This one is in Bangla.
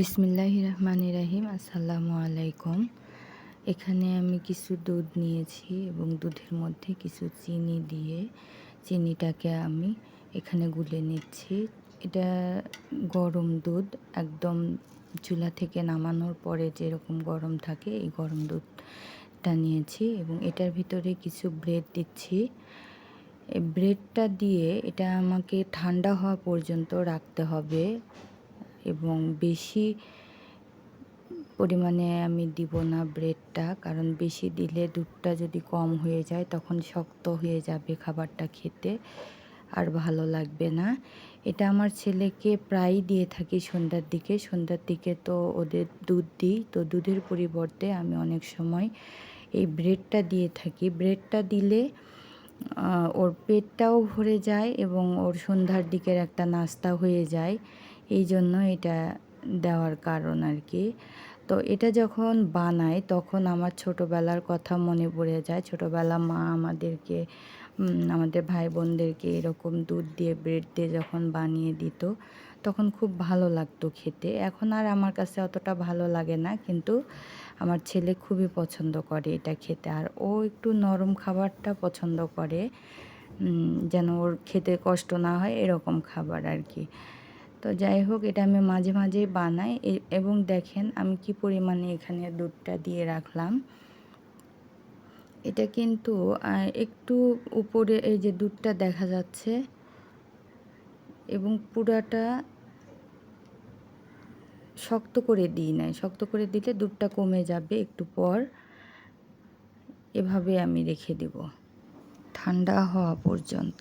বিসমিল্লাহ রহমান রাহিম, আসসালামু আলাইকুম। এখানে আমি কিছু দুধ নিয়েছি এবং দুধের মধ্যে কিছু চিনি দিয়ে চিনিটাকে আমি এখানে গুলে নিচ্ছি। এটা গরম দুধ, একদম চুলা থেকে নামানোর পরে যেরকম গরম থাকে এই গরম দুধটা নিয়েছি এবং এটার ভিতরে কিছু ব্রেড দিচ্ছি। ব্রেডটা দিয়ে এটা আমাকে ঠান্ডা হওয়া পর্যন্ত রাখতে হবে। এবং বেশি পরিমাণে আমি দিব না ব্রেডটা, কারণ বেশি দিলে দুধটা যদি কম হয়ে যায় তখন শক্ত হয়ে যাবে খাবারটা খেতে, আর ভালো লাগবে না। এটা আমার ছেলেকে প্রায়ই দিয়ে থাকি সন্ধ্যার দিকে। সন্ধ্যার দিকে তো ওদের দুধ দিই, তো দুধের পরিবর্তে আমি অনেক সময় এই ব্রেডটা দিয়ে থাকি। ব্রেডটা দিলে ওর পেটটাও ভরে যায় এবং ওর সন্ধ্যার দিকের একটা নাস্তা হয়ে যায়। এই জন্য এটা দেওয়ার কারণ আর কি। তো এটা যখন বানাই তখন আমার ছোটোবেলার কথা মনে পড়ে যায়। ছোটোবেলা মা আমাদেরকে আমাদের ভাই বোনদেরকে এরকম দুধ দিয়ে, ব্রেড দিয়ে যখন বানিয়ে দিত, তখন খুব ভালো লাগতো খেতে। এখন আর আমার কাছে অতটা ভালো লাগে না, কিন্তু আমার ছেলে খুবই পছন্দ করে এটা খেতে। আর ও একটু নরম খাবারটা পছন্দ করে যেন ওর খেতে কষ্ট না হয়, এরকম খাবার আর কি। তো যাই হোক, এটা আমি মাঝে মাঝেই বানাই এবং দেখেন আমি কি পরিমাণে এখানে দুধটা দিয়ে রাখলাম। এটা কিন্তু একটু উপরে এই যে দুধটা দেখা যাচ্ছে এবং পুরাটা শক্ত করে দিই নাই। শক্ত করে দিলে দুধটা কমে যাবে একটু পর। এভাবে আমি রেখে দেব। ঠান্ডা হওয়া পর্যন্ত।